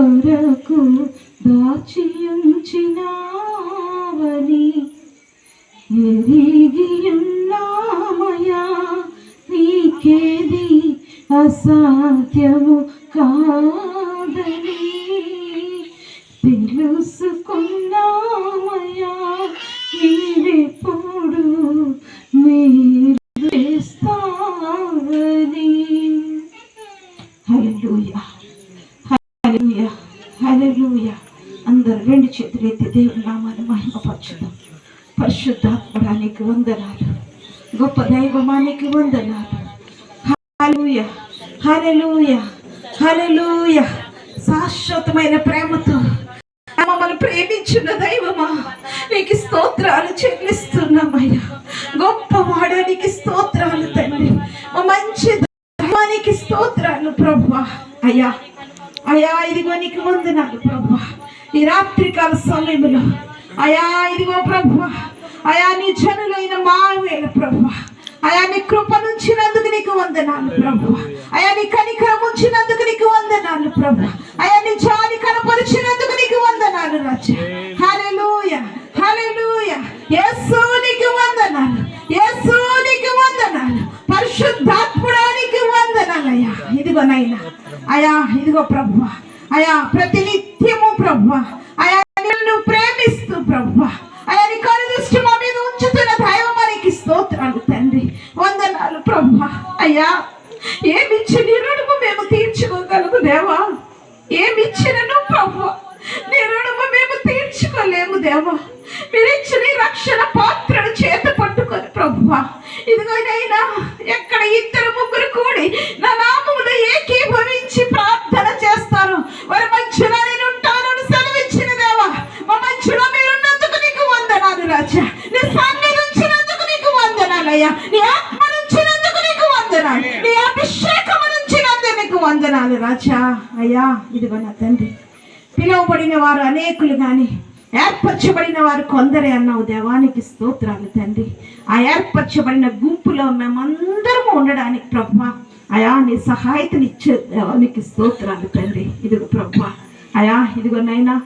కొరకు దాచి ఉంచినావని ఎరిగియున్నామయా నీకేది అసాధ్యము కా రెండు చేతులు దేవుడు నామాన్ని మహిమపరచుదాం. పరిశుద్ధాత్మడానికి వందనాలు. గొప్ప దైవమానికి వందనాలు. హల్లెలూయా హల్లెలూయా హల్లెలూయా. శాశ్వతమైన ప్రేమతో మమ్మల్ని ప్రేమించిన దైవమా నీకు స్తోత్రాలు చెల్లిస్తున్నామయ్యా గొప్ప వాడానికి స్తోత్రాలు తండ్రి. మంచి దైవానికి స్తోత్రాలు ప్రభు. అయ్యా అయ్యా ఇదిగో నీకు వందనాలు ప్రభు. ఈ రాత్రికాల సమయంలో. అయా ఇదిగో ప్రభా అయా నీ జనులైన మావేల ప్రభా అయా నీ కృప నుంచినందుకు నీకు వందనాలు ప్రభు అయా నీ కనికరం ఉంచినందుకు నీకు వందనాలు ప్రభు అయా నీ జాలి కనపరిచినందుకు నీకు వందనాలు రాజా. హల్లెలూయ హల్లెలూయ యేసు నీకు వందనాలు. అయ్యా వందనాలు రాజా. అయ్యా ఇదిగో నా తండ్రి. పిలువబడిన వారు అనేకులు కానీ ఏర్పరచబడిన వారు కొందరే అన్నావు దేవానికి స్తోత్రాలు తండ్రి. ఆ ఏర్పరచబడిన గుంపులో మేమందరము ఉండడానికి ప్రభా. అయా నీ సహాయతనిచ్చే దేవానికి స్తోత్రాలు తండ్రి. ఇదిగో ప్రభా. అయా ఇదిగో నైనా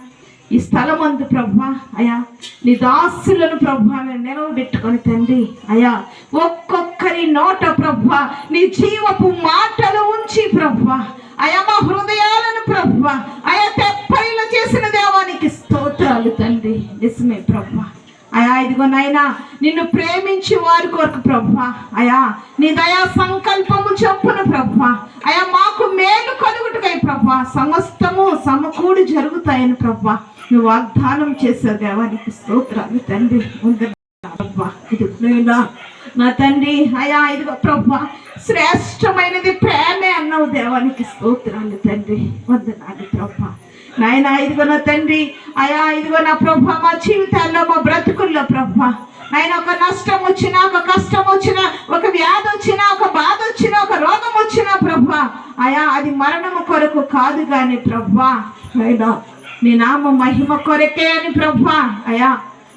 ఈ స్థలం అందు ప్రభా అయా నీ దాసులను ప్రభా నిలవబెట్టుకొని తండ్రి అయా ఒక్కొక్కరి నోట ప్రభా నీ జీవపు మాటలు ఉంచి ప్రభా అయా మా హృదయాలను ప్రభా అయా తెప్పరిలో చేసిన దేవానికి స్తోత్రాలు తండ్రి నిజమే ప్రభా. అయా ఇదిగో నాయనా నిన్ను ప్రేమించి వారి కొరకు ప్రభా అయా నీ దయా సంకల్పము చెప్పును ప్రభా అయా మాకు మేలు కలుగుటకై ప్రభా సమస్తము సమకూడి జరుగుతాయని ప్రభా నువ్వు వాగ్దానం చేసే దేవానికి స్తోత్రాలు తండ్రి. వందనాలు ప్రభా ఇది ప్రేమ నా తండ్రి అయా ఇదిగో ప్రభా శ్రేష్టమైనది ప్రేమే అన్నావు దేవానికి స్తోత్రాలు తండ్రి. వందనాలు ప్రభా నాయన ఇదిగో నా తండ్రి అయా ఇదిగో నా ప్రభా మా జీవితాల్లో మా బ్రతుకుల్లో ప్రభా. ఆయన ఒక నష్టం వచ్చినా ఒక కష్టం వచ్చినా ఒక వ్యాధి వచ్చినా ఒక బాధ వచ్చినా ఒక రోగం వచ్చినా ప్రభా. అయా అది మరణము కొరకు కాదు కానీ ప్రభా. అయినా నీ నామ మహిమ కొరకే అని ప్రభా అయా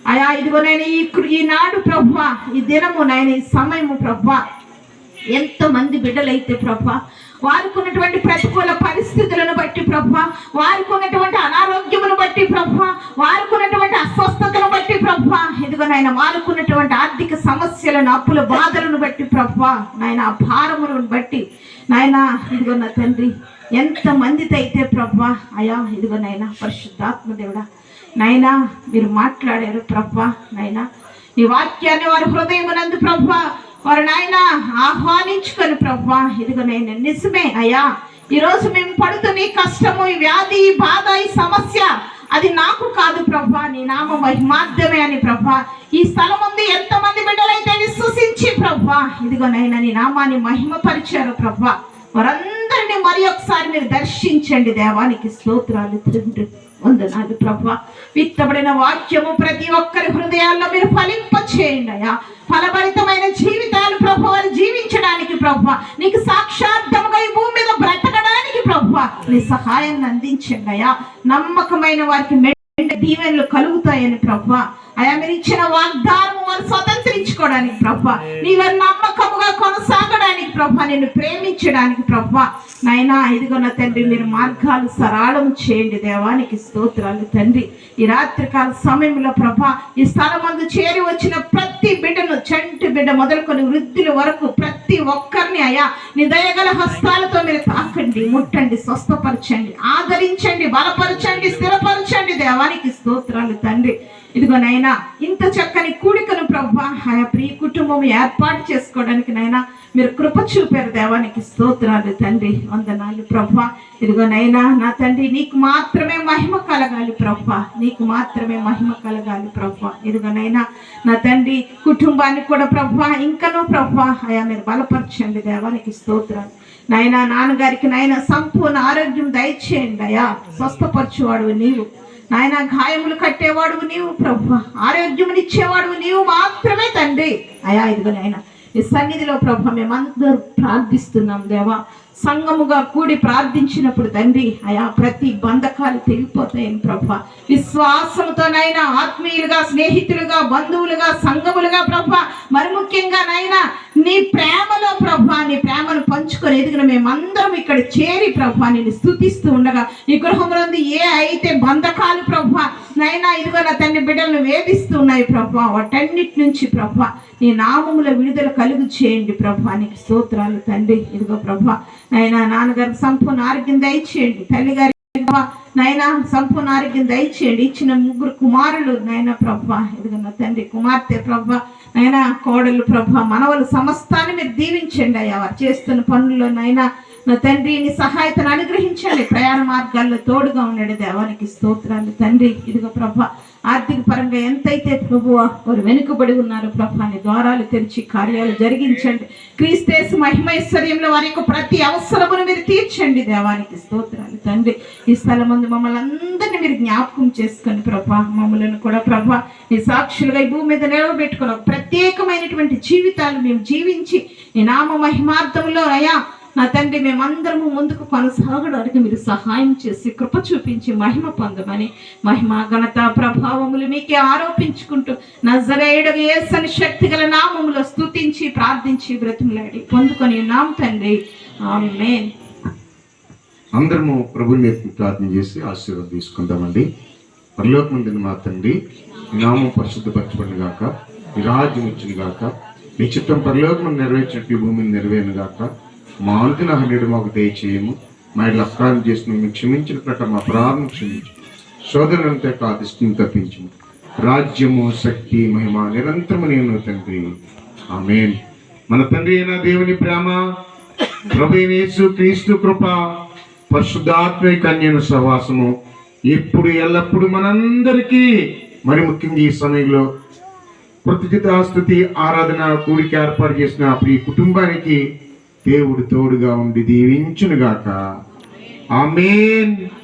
అయా ఇదిగో నేను ఈ ఈనాడు ప్రభా ఈ దినము నేను ఈ సమయము ప్రభా ఎంతో మంది బిడ్డలైతే ప్రభా వారికి ఉన్నటువంటి ప్రతికూల పరిస్థితులను బట్టి ప్రభా వారికి ఉన్నటువంటి అనారోగ్యమును బట్టి ప్రభా వారికి ఉన్నటువంటి అస్వస్థతను బట్టి ప్రభా ఇదిగో నాయన వారుకున్నటువంటి ఆర్థిక సమస్యలను అప్పుల బాధలను బట్టి ప్రభా నాయన ఆ భారములను బట్టి నాయన ఇదిగో నా తండ్రి ఎంత మందితో అయితే ప్రభా అయా ఇదిగో నైనా పరిశుద్ధాత్మ దేవుడా నైనా మీరు మాట్లాడారు ప్రభా నైనా ఈ వాక్యాన్ని వారి హృదయమునందు ప్రభా వారు నాయన ఆహ్వానించుకొని ప్రభా ఇదిగో నేను నిజమే అయ్యా. ఈరోజు మేము పడుతున్న ఈ కష్టము ఈ వ్యాధి ఈ బాధ ఈ సమస్య అది నాకు కాదు ప్రభా నీ నామ మహిమార్థమే అని ప్రభా. ఈ స్థలం ఉంది ఎంతమంది బిడ్డలైతే విశ్వసించి ప్రభా ఇదిగో నైనా నీ నామాన్ని మహిమపరిచారు ప్రభా. వారందరినీ మరి ఒకసారి మీరు దర్శించండి. దేవానికి స్తోత్రాలు తండ్రి వందనాలు ప్రభా. విత్తబడిన వాక్యము ప్రతి ఒక్కరి హృదయాల్లో మీరు ఫలింప చేయండి అయ్యా. ఫలభరితమైన జీవితాలు ప్రభు వారు జీవించడానికి ప్రభు. నీకు సాక్షార్థముగా ఈ భూమి మీద బ్రతకడానికి ప్రభు. నీ సహాయాన్ని అందించండి అయ్యా. నమ్మకమైన వారికి మెండు దీవెనలు కలుగుతాయని ప్రభు. అయా మీరు ఇచ్చిన వాగ్దానం వారు స్వతంత్రించుకోవడానికి ప్రభా. నీవే నమ్మకముగా కొనసాగడానికి ప్రభా. నిన్ను ప్రేమించడానికి ప్రభా. నైనా ఇదిగో తండ్రి మీరు మార్గాలు సరళం చేయండి. దేవానికి స్తోత్రాలు తండ్రి. ఈ రాత్రికాల సమయంలో ప్రభా ఈ స్థలం అందు చేరి వచ్చిన ప్రతి బిడ్డను చంటి బిడ్డ మొదలుకొని వృద్ధుల వరకు ప్రతి ఒక్కరిని అయా నీ దయగల హస్తాలతో మీరు తాకండి ముట్టండి స్వస్థపరచండి ఆదరించండి బలపరచండి స్థిరపరచండి. దేవానికి స్తోత్రాలు తండ్రి. ఇదిగో నైనా ఇంత చక్కని కూడికను ప్రభా ఆయా ప్రియ కుటుంబం ఏర్పాటు చేసుకోవడానికి నైనా మీరు కృప చూపారు దేవానికి స్తోత్రాలు తండ్రి వందనాలు ప్రభా. ఇదిగోనైనా నా తండ్రి నీకు మాత్రమే మహిమ కలగాలి ప్రభా. నీకు మాత్రమే మహిమ కలగాలి ప్రభా. ఇదిగోనైనా నా తండ్రి కుటుంబాన్ని కూడా ప్రభా ఇంకనూ ప్రభా అయా మీరు బలపరచండి దేవానికి స్తోత్రాలు. నాయన నాన్నగారికి నాయన సంపూర్ణ ఆరోగ్యం దయచేయండి అయా స్వస్థపరచువాడు నీవు. నాయన గాయములు కట్టేవాడు నీవు ప్రభు. ఆరోగ్యమునిచ్చేవాడు నీవు మాత్రమే తండ్రి. అయా ఇదిగో నాయన ఈ సన్నిధిలో ప్రభు మేమందరూ ప్రార్థిస్తున్నాం దేవా. సంఘముగా కూడి ప్రార్థించినప్పుడు తండ్రి అయా ప్రతి బంధకాలు తెగిపోతాయని ప్రభ. విశ్వాసంతోనైనా ఆత్మీయులుగా స్నేహితులుగా బంధువులుగా సంఘములుగా ప్రభ. మరి ముఖ్యంగా నైనా నీ ప్రేమలో ప్రభా నీ ప్రేమను పంచుకొని ఎదిగిన మేమందరం ఇక్కడ చేరి ప్రభ నేను స్థుతిస్తూ ఉండగా ఈ గృహంలో ఏ అయితే బంధకాలు ప్రభా నైనా ఇదిగో నా తండ్రి బిడ్డలను వేధిస్తున్నాయి ప్రభ ప్రభా వాటన్నిటి నుంచి ప్రభా నీ నామముల విడుదల కలుగు చేయండి ప్రభా. నీకు స్తోత్రాలు తండ్రి. ఇదిగో ప్రభా. నైనా నాన్నగారు సంపూర్ణ ఆరోగ్యం దయచేయండి. తల్లిగారి నైనా సంపూర్ణ ఆరోగ్యం దయచేయండి. ఇచ్చిన ముగ్గురు కుమారులు నైనా ప్రభా. ఇదిగో నా తండ్రి కుమార్తె ప్రభా. నైనా కోడలు ప్రభా. మనవలు సమస్తాన్ని మీరు దీవించండి అయ్యా. వారు చేస్తున్న పనుల్లో నైనా నా తండ్రి నీ సహాయతను అనుగ్రహించండి. ప్రయాణ మార్గాల్లో తోడుగా ఉండండి దేవానికి స్తోత్రాలు తండ్రి. ఇదిగో ప్రభా. ఆర్థిక పరంగా ఎంతైతే ప్రభు వారు వెనుకబడి ఉన్నారు ప్రభాని ద్వారాలు తెరిచి కార్యాలు జరిగించండి. క్రీస్తేసు మహిమైశ్వర్యంలో వారి యొక్క ప్రతి అవసరమును మీరు తీర్చండి దేవానికి స్తోత్రాలు తండ్రి. ఈ స్థలం ముందు మమ్మల్ని అందరినీ మీరు జ్ఞాపకం చేసుకొని ప్రభా మమ్మల్ని కూడా ప్రభా నీ సాక్షులుగా ఈ భూమి మీద నిలవబెట్టుకుని ఒక ప్రత్యేకమైనటువంటి జీవితాలు మేము జీవించి నీ నామ మహిమార్థంలో అయా నా తండ్రి మేమందరము ముందుకు కొనసాగడానికి మీరు సహాయం చేసి కృప చూపించి మహిమ పొందమని మహిమ ఘనత ప్రభావములు మీకే ఆరోపించుకుంటూ నజరేయుడు ఏసని శక్తి గల నామములో స్తుతించి ప్రార్థించి బ్రతిమలాడి పొందుకొని నామ తండ్రి. ఆమె అందరము ప్రభుని ప్రార్థన చేసి ఆశీర్వాదం తీసుకుందామండి. పరలోకమందిని మా తండ్రి నామం పరిశుద్ధపరచబడిన గాక రాజ్యం వచ్చిన గాక మీ చిత్తం పరలోకం నెరవేర్చినట్టు భూమిని నెరవేరును గాక మా అంతిన హండ్రెడ్ మాకు దయచేయము. మా ఇట్లా అపరాధం చేసిన మేము క్షమించిన ప్రకారం మా క్షమించు. సోదరులంతా ఆదిష్టం తప్పించము. రాజ్యము శక్తి మహిమ నిరంతరము నేను తండ్రి. ఆమేన్. మన తండ్రి అయిన దేవుని ప్రేమ ప్రభు క్రీస్తు కృప పరిశుద్ధాత్మ కన్యను సహవాసము ఇప్పుడు ఎల్లప్పుడు మనందరికీ మరి ముఖ్యంగా ఈ సమయంలో కృతజ్ఞతాస్తుతి ఆరాధన కూడిక ఏర్పాటు చేసిన ప్రియ కుటుంబానికి దేవుడు తోడుగా ఉండి దీవించునుగాక. ఆమెన్.